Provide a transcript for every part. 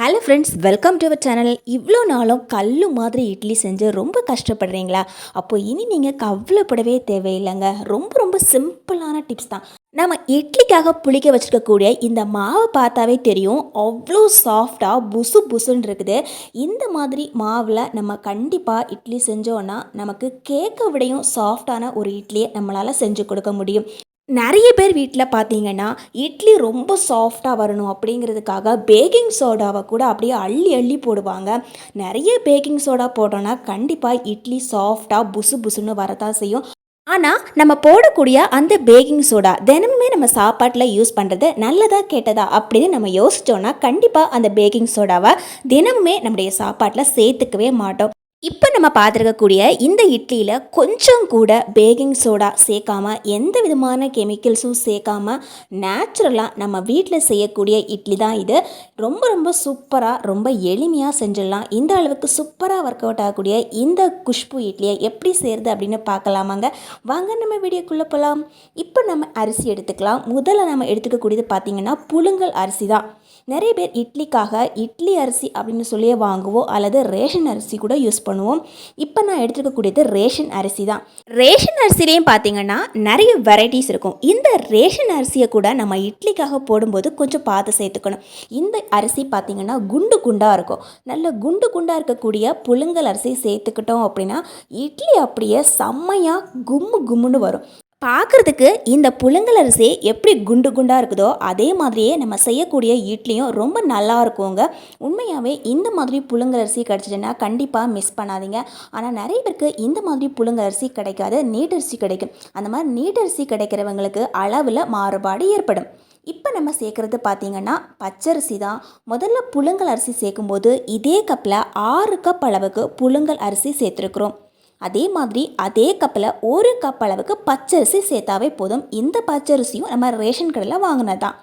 Hello friends welcome to our channel இவ்வளோ நாளும் கல் மாதிரி இட்லி செஞ்சு ரொம்ப கஷ்டப்படுறீங்களா? அப்போ இனி நீங்கள் கவலைப்படவே தேவையில்லைங்க. ரொம்ப ரொம்ப சிம்பிளான டிப்ஸ் தான். நம்ம இட்லிக்காக புளிக்க வச்சுருக்கக்கூடிய இந்த மாவை பார்த்தாவே தெரியும். அவ்வளோ சாஃப்டாக புசு புசுன்னு இருக்குது. இந்த மாதிரி மாவில் நம்ம கண்டிப்பாக இட்லி செஞ்சோன்னா நமக்கு கேக்கை விடையும் சாஃப்டான ஒரு இட்லியை நம்மளால் செஞ்சு கொடுக்க முடியும். நிறைய பேர் வீட்டில் பார்த்தீங்கன்னா இட்லி ரொம்ப சாஃப்டாக வரணும் அப்படிங்கிறதுக்காக பேக்கிங் சோடாவை கூட அப்படியே அள்ளி அள்ளி போடுவாங்க. நிறைய பேக்கிங் சோடா போட்டோன்னா கண்டிப்பாக இட்லி சாஃப்டாக புசு புசுன்னு வரதான் செய்யும். ஆனால் நம்ம போடக்கூடிய அந்த பேக்கிங் சோடா தினமுமே நம்ம சாப்பாட்டில் யூஸ் பண்ணுறது நல்லதா கெட்டதா அப்படின்னு நம்ம யோசித்தோன்னா கண்டிப்பாக அந்த பேக்கிங் சோடாவை தினமுமே நம்முடைய சாப்பாட்டில் சேர்த்துக்கவே மாட்டோம். இப்போ நம்ம பார்த்துருக்கக்கூடிய இந்த இட்லியில் கொஞ்சம் கூட பேக்கிங் சோடா சேர்க்காம எந்த விதமான கெமிக்கல்ஸும் சேர்க்காம நேச்சுரலாக நம்ம வீட்டில் செய்யக்கூடிய இட்லி தான் இது. ரொம்ப ரொம்ப சூப்பராக ரொம்ப எளிமையாக செஞ்சிடலாம். இந்த அளவுக்கு சூப்பராக ஒர்க் அவுட் ஆகக்கூடிய இந்த குஷ்பு இட்லியை எப்படி செய்கிறது அப்படின்னு பார்க்கலாமாங்க. வாங்க நம்ம வீடியோக்குள்ளே போகலாம் இப்போ நம்ம அரிசி எடுத்துக்கலாம். முதல்ல நம்ம எடுத்துக்கக்கூடியது பார்த்திங்கன்னா புழுங்கல் அரிசி தான். நிறைய பேர் இட்லிக்காக இட்லி அரிசி அப்படின்னு சொல்லியே வாங்குவோம் அல்லது ரேஷன் அரிசி கூட யூஸ் பண்ணுவோம். இப்போ நான் எடுத்துக்கக்கூடியது ரேஷன் அரிசி தான். ரேஷன் அரிசிலையும் பார்த்தீங்கன்னா நிறைய வெரைட்டிஸ் இருக்கும். இந்த ரேஷன் அரிசியை கூட நம்ம இட்லிக்காக போடும்போது கொஞ்சம் பார்த்து சேர்த்துக்கணும். இந்த அரிசி பார்த்தீங்கன்னா குண்டு குண்டாக இருக்கும். நல்ல குண்டு குண்டாக இருக்கக்கூடிய புழுங்கல் அரிசி சேர்த்துக்கிட்டோம் அப்படின்னா இட்லி அப்படியே செம்மையாக கும்மு கும்முன்னு வரும். பார்க்குறதுக்கு இந்த புழுங்கல் அரிசி எப்படி குண்டு குண்டாக இருக்குதோ அதே மாதிரியே நம்ம செய்யக்கூடிய இட்லியும் ரொம்ப நல்லா இருக்குங்க. உண்மையாகவே இந்த மாதிரி புழுங்கல் அரிசி கிடச்சிதுன்னா கண்டிப்பாக மிஸ் பண்ணாதீங்க. ஆனால் நிறைய பேருக்கு இந்த மாதிரி புழுங்கல் அரிசி கிடைக்காது நீட்டரிசி கிடைக்கும். அந்த மாதிரி நீட்டரிசி கிடைக்கிறவங்களுக்கு அளவில் மாறுபாடு ஏற்படும். இப்போ நம்ம சேர்க்குறது பார்த்திங்கன்னா பச்சரிசி தான். முதல்ல புழுங்கல் அரிசி சேர்க்கும்போது இதே கப்பில் ஆறு கப் அளவுக்கு புழுங்கல் அரிசி சேர்த்துருக்குறோம். அதே மாதிரி அதே கப்பில் ஒரு கப் அளவுக்கு பச்சரிசி சேர்த்தாவே போதும். இந்த பச்சரிசியும் நம்ம ரேஷன் கடையில் வாங்கினது தான்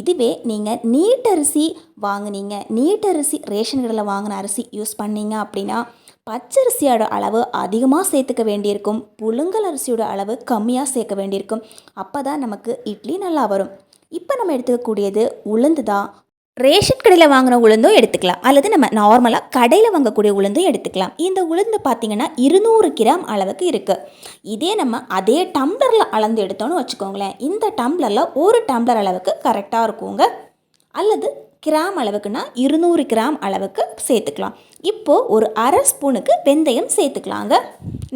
இதுவே நீங்கள் நீட்டரிசி வாங்குனீங்க. நீட்டரிசி ரேஷன் கடையில் வாங்கின அரிசி யூஸ் பண்ணீங்க அப்படின்னா பச்சரிசியோட அளவு அதிகமாக சேர்த்துக்க வேண்டியிருக்கும். புழுங்கல் அரிசியோட அளவு கம்மியாக சேர்க்க வேண்டியிருக்கும். அப்போ தான் நமக்கு இட்லி நல்லா வரும். இப்போ நம்ம எடுத்துக்கக்கூடியது உளுந்து தான் ரேஷன் கடையில் வாங்கின உளுந்தும் எடுத்துக்கலாம். அல்லது நம்ம நார்மலாக கடையில் வாங்கக்கூடிய உளுந்தும் எடுத்துக்கலாம். இந்த உளுந்து பார்த்திங்கன்னா இருநூறு கிராம் அளவுக்கு இருக்குது இதே நம்ம அதே டம்ளரில் அளந்து எடுத்தோன்னு வச்சுக்கோங்களேன். இந்த டம்ளரில் ஒரு டம்ளர் அளவுக்கு கரெக்டாக இருக்குங்க. அல்லது கிராம் அளவுக்குன்னா இருநூறு கிராம் அளவுக்கு சேர்த்துக்கலாம். இப்போது ஒரு அரை ஸ்பூனுக்கு வெந்தயம் சேர்த்துக்கலாங்க.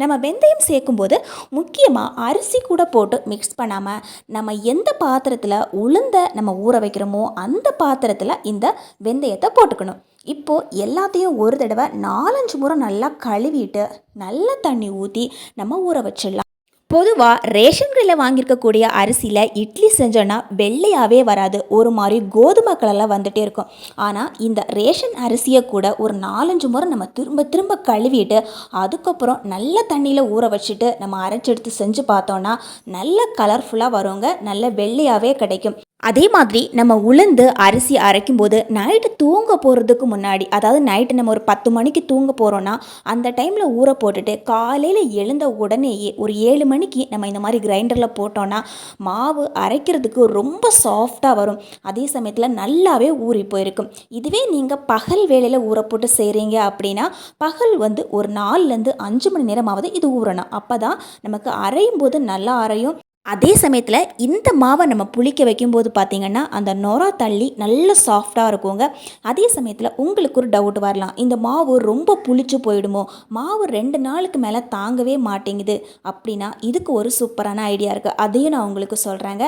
நம்ம வெந்தயம் சேர்க்கும்போது முக்கியமாக அரிசி கூட போட்டு மிக்ஸ் பண்ணாமல் நம்ம எந்த பாத்திரத்தில் உளுந்த நம்ம ஊற வைக்கிறோமோ அந்த பாத்திரத்தில் இந்த வெந்தயத்தை போட்டுக்கணும். இப்போது எல்லாத்தையும் ஒரு தடவை நாலஞ்சு முறை நல்லா கழுவிட்டு நல்ல தண்ணி ஊற்றி நம்ம ஊற வச்சிடலாம். பொதுவாக ரேஷன் கடையில் வாங்கியிருக்கக்கூடிய அரிசியில் இட்லி செஞ்சோன்னா வெள்ளையாகவே வராது. ஒரு மாதிரி கோதுமை கலரில் வந்துகிட்டே இருக்கும். ஆனால் இந்த ரேஷன் அரிசியை கூட ஒரு நாலஞ்சு முறை நம்ம திரும்ப திரும்ப கழுவிட்டு அதுக்கப்புறம் நல்ல தண்ணியில் ஊற வச்சுட்டு நம்ம அரைச்செடுத்து செஞ்சு பார்த்தோன்னா நல்ல கலர்ஃபுல்லாக வருங்க. நல்ல வெள்ளையாகவே கிடைக்கும். அதே மாதிரி நம்ம உளுந்து அரிசி அரைக்கும் போது நைட்டு தூங்க போகிறதுக்கு முன்னாடி அதாவது நைட்டு நம்ம ஒரு பத்து மணிக்கு தூங்க போகிறோன்னா அந்த டைமில் ஊற போட்டுட்டு காலையில் எழுந்த உடனேயே ஒரு ஏழு மணிக்கு நம்ம இந்த மாதிரி கிரைண்டரில் போட்டோன்னா மாவு அரைக்கிறதுக்கு ரொம்ப சாஃப்டாக வரும். அதே சமயத்தில் நல்லாவே ஊறி போயிருக்கும். இதுவே நீங்கள் பகல் வேலையில் ஊற போட்டு செய்கிறீங்க அப்படின்னா பகல் வந்து ஒரு நாலுலேருந்து அஞ்சு மணி நேரமாவது இது ஊறணும். அப்போ தான் நமக்கு அரையும் போது நல்லா அரையும். அதே சமயத்தில் இந்த மாவை நம்ம புளிக்க வைக்கும்போது பார்த்திங்கன்னா அந்த நொரா தள்ளி நல்ல சாஃப்டாக இருக்குங்க. அதே சமயத்தில் உங்களுக்கு ஒரு டவுட் வரலாம். இந்த மாவு ரொம்ப புளிச்சு போயிடுமோ? மாவு ரெண்டு நாளுக்கு மேலே தாங்கவே மாட்டேங்குது. அப்படின்னா இதுக்கு ஒரு சூப்பரான ஐடியா இருக்குது அதையும் நான் உங்களுக்கு சொல்கிறேங்க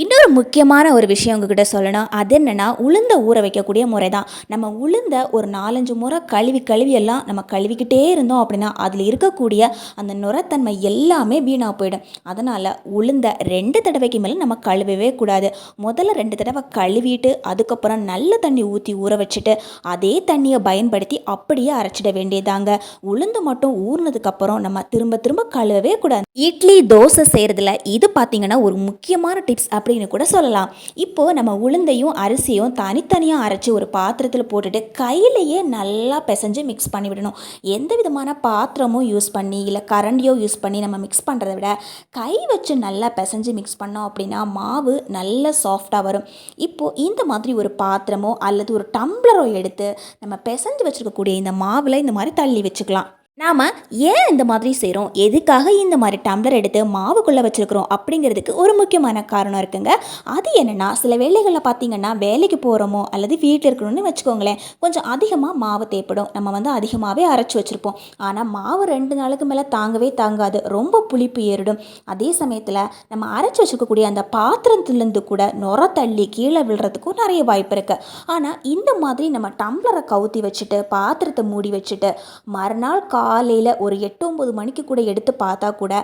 இன்னொரு முக்கியமான ஒரு விஷயம் உங்ககிட்ட சொல்லணும். அது என்னென்னா உளுந்த ஊற வைக்கக்கூடிய முறை தான் நம்ம உளுந்த ஒரு நாலஞ்சு முறை கழுவி கழுவி எல்லாம் நம்ம கழுவிக்கிட்டே இருந்தோம் அப்படின்னா அதில் இருக்கக்கூடிய அந்த நுரத்தன்மை எல்லாமே வீணாக போயிடும். அதனால் உளுந்த ரெண்டு தடவைக்கு மேலே நம்ம கழுவவே கூடாது. முதல்ல ரெண்டு தடவை கழுவிட்டு அதுக்கப்புறம் நல்ல தண்ணி ஊற்றி ஊற வச்சுட்டு அதே தண்ணியை பயன்படுத்தி அப்படியே அரைச்சிட வேண்டியதாங்க. உளுந்து மட்டும் ஊறினதுக்கப்புறம் நம்ம திரும்ப திரும்ப கழுவவே கூடாது. இட்லி தோசை செய்கிறதுல இது பார்த்திங்கன்னா ஒரு முக்கியமான டிப்ஸ் அப்படின்னு கூட சொல்லலாம். இப்போது நம்ம உளுந்தையும் அரிசியும் தனித்தனியாக அரைச்சி ஒரு பாத்திரத்தில் போட்டுட்டு கையிலையே நல்லா பிசைஞ்சு மிக்ஸ் பண்ணி விடணும். எந்த விதமான பாத்திரமும் யூஸ் பண்ணி இல்லை கரண்டியோ யூஸ் பண்ணி நம்ம மிக்ஸ் பண்ணுறத விட கை வச்சு நல்லா பிசைஞ்சு மிக்ஸ் பண்ணோம் அப்படின்னா மாவு நல்ல சாஃப்டாக வரும். இப்போது இந்த மாதிரி ஒரு பாத்திரமோ அல்லது ஒரு டம்ளரோ எடுத்து நம்ம பிசைஞ்சு வச்சுருக்கக்கூடிய இந்த மாவில் இந்த மாதிரி தள்ளி வச்சுக்கலாம். நாம் ஏன் இந்த மாதிரி செய்கிறோம் எதுக்காக இந்த மாதிரி டம்ளர் எடுத்து மாவுக்குள்ளே வச்சுருக்கிறோம்? அப்படிங்கிறதுக்கு ஒரு முக்கியமான காரணம் இருக்குங்க. அது என்னென்னா சில வேலைகளில் பார்த்தீங்கன்னா வேலைக்கு போகிறோமோ அல்லது வீட்டில் இருக்கணும்னு வச்சுக்கோங்களேன் கொஞ்சம் அதிகமாக மாவு தேவைப்படும் நம்ம வந்து அதிகமாகவே அரைச்சி வச்சுருப்போம். ஆனால் மாவு ரெண்டு நாளுக்கு மேலே தாங்கவே தாங்காது. ரொம்ப புளிப்பு ஏறிடும். அதே சமயத்தில் நம்ம அரைச்சி வச்சுருக்கக்கூடிய அந்த பாத்திரத்துலேருந்து கூட நுர தள்ளி கீழே விழுறதுக்கும் நிறைய வாய்ப்பு இருக்குது ஆனால் இந்த மாதிரி நம்ம டம்ளரை கவுத்தி வச்சுட்டு பாத்திரத்தை மூடி வச்சுட்டு மறுநாள் கா காலையில் ஒரு எட்டு ஒம்பது மணிக்கு கூட எடுத்து பார்த்தா கூட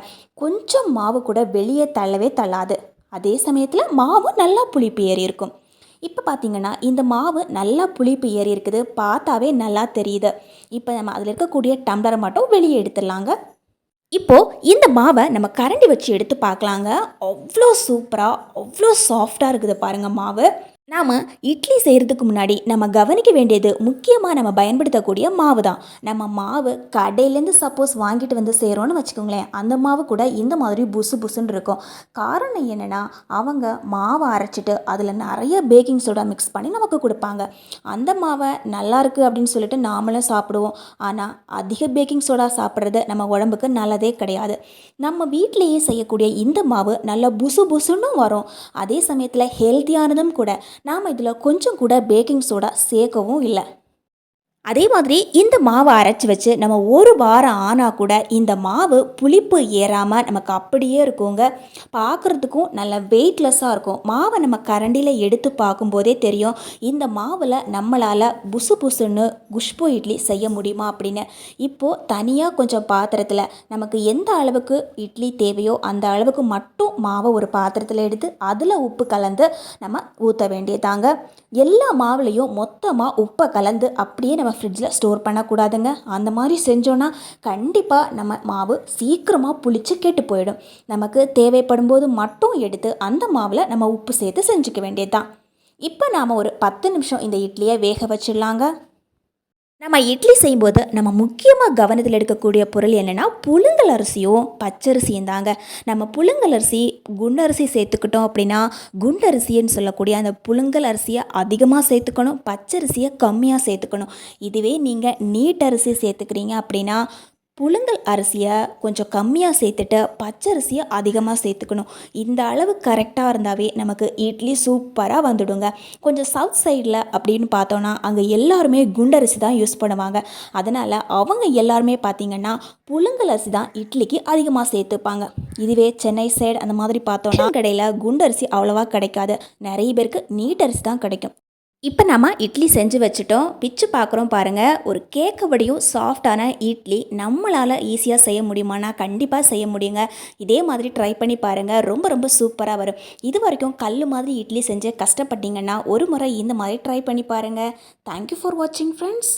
கொஞ்சம் மாவு கூட வெளியே தள்ளவே தள்ளாது. அதே சமயத்தில் மாவு நல்லா புளிப்பு ஏறி இருக்கும். இப்போ பார்த்தீங்கன்னா இந்த மாவு நல்லா புளிப்பு ஏறி இருக்குது. பார்த்தாவே நல்லா தெரியுது. இப்போ நம்ம அதில் இருக்கக்கூடிய டம்ளரை மட்டும் வெளியே எடுத்துடலாங்க. இப்போது இந்த மாவை நம்ம கரண்டி வச்சு எடுத்து பார்க்கலாங்க. அவ்வளோ சூப்பராக அவ்வளோ சாஃப்டாக இருக்குது பாருங்கள் மாவு. நாம் இட்லி செய்கிறதுக்கு முன்னாடி நம்ம கவனிக்க வேண்டியது முக்கியமாக நம்ம பயன்படுத்தக்கூடிய மாவு தான். நம்ம மாவு கடையிலேருந்து சப்போஸ் வாங்கிட்டு வந்து செய்கிறோன்னு வச்சுக்கோங்களேன். அந்த மாவு கூட இந்த மாதிரி புசு புசுன்னு இருக்கும். காரணம் என்னென்னா அவங்க மாவை அரைச்சிட்டு அதில் நிறைய பேக்கிங் சோடா மிக்ஸ் பண்ணி நமக்கு கொடுப்பாங்க. அந்த மாவை நல்லாயிருக்கு அப்படின்னு சொல்லிட்டு நாமளும் சாப்பிடுவோம். ஆனால் அதிக பேக்கிங் சோடா சாப்பிட்றது நம்ம உடம்புக்கு நல்லதே கிடையாது. நம்ம வீட்டிலேயே செய்யக்கூடிய இந்த மாவு நல்லா புசு புசுன்னு வரும். அதே சமயத்தில் ஹெல்த்தியானதும் கூட நாம் இதில் கொஞ்சம் கூட பேக்கிங் சோடா சேர்க்கவும் இல்லை. அதே மாதிரி இந்த மாவை அரைச்சி வச்சு நம்ம ஒரு வாரம் ஆனால் கூட இந்த மாவு புளிப்பு ஏறாமல் நமக்கு அப்படியே இருக்குங்க. பார்க்குறதுக்கும் நல்ல வெயிட்லெஸ்ஸாக இருக்கும். மாவை நம்ம கரண்டியில் எடுத்து பார்க்கும்போதே தெரியும் இந்த மாவில் நம்மளால் புசு புசுன்னு குஷ்பு இட்லி செய்ய முடியுமா அப்படின்னு. இப்போது தனியாக கொஞ்சம் பாத்திரத்தில் நமக்கு எந்த அளவுக்கு இட்லி தேவையோ அந்த அளவுக்கு மட்டும் மாவை ஒரு பாத்திரத்தில் எடுத்து அதில் உப்பு கலந்து நம்ம ஊற்ற வேண்டியதாங்க எல்லா மாவுலேயும் மொத்தமாக உப்பை கலந்து அப்படியே நம்ம ஃப்ரிட்ஜில் ஸ்டோர் பண்ணக்கூடாதுங்க. அந்த மாதிரி செஞ்சோன்னா கண்டிப்பாக நம்ம மாவு சீக்கிரமாக புளிச்சு கெட்டு போயிடும். நமக்கு தேவைப்படும் போது மட்டும் எடுத்து அந்த மாவில் நம்ம உப்பு சேர்த்து செஞ்சுக்க வேண்டியது தான் இப்போ நாம் ஒரு பத்து நிமிஷம் இந்த இட்லியை வேக வச்சிடலாங்க. நம்ம இட்லி செய்யும்போது நம்ம முக்கியமாக கவனத்தில் எடுக்கக்கூடிய பொருள் என்னென்னா புழுங்கல் அரிசியும் பச்சரிசியும் தாங்க. நம்ம புழுங்கல் அரிசி குண்டரிசி சேர்த்துக்கிட்டோம் அப்படின்னா குண்டரிசின்னு சொல்லக்கூடிய அந்த புழுங்கல் அரிசியை அதிகமாக சேர்த்துக்கணும் பச்சரிசியை கம்மியாக சேர்த்துக்கணும். இதுவே நீங்கள் நீட் அரிசி சேர்த்துக்கிறீங்க அப்படின்னா புழுங்கல் அரிசியை கொஞ்சம் கம்மியாக சேர்த்துட்டு பச்சரிசியை அதிகமாக சேர்த்துக்கணும். இந்த அளவு கரெக்டாக இருந்தாவே நமக்கு இட்லி சூப்பராக வந்துடுங்க. கொஞ்சம் சவுத் சைடில் அப்படின்னு பார்த்தோன்னா அங்கே எல்லாருமே குண்டரிசி தான் யூஸ் பண்ணுவாங்க. அதனால் அவங்க எல்லாருமே பார்த்திங்கன்னா புழுங்கல் அரிசி தான் இட்லிக்கு அதிகமாக சேர்த்துப்பாங்க. இதுவே சென்னை சைடு அந்த மாதிரி பார்த்தோன்னா கடையில் குண்டரிசி அவ்வளோவா கிடைக்காது. நிறைய பேருக்கு நீட் அரிசி தான் கிடைக்கும். இப்போ நம்ம இட்லி செஞ்சு வச்சுட்டோம். பிச்சு பார்க்குறோம் பாருங்கள் ஒரு கேக்கு வடியும் சாஃப்டான இட்லி நம்மளால் ஈஸியாக செய்ய முடியுமானா கண்டிப்பாக செய்ய முடியுங்க. இதே மாதிரி ட்ரை பண்ணி பாருங்கள் ரொம்ப ரொம்ப சூப்பராக வரும். இது வரைக்கும் கல் மாதிரி இட்லி செஞ்சு கஷ்டப்பட்டீங்கன்னா ஒரு முறை இந்த மாதிரி ட்ரை பண்ணி பாருங்கள் தேங்க்யூ ஃபார் வாட்சிங் ஃப்ரெண்ட்ஸ்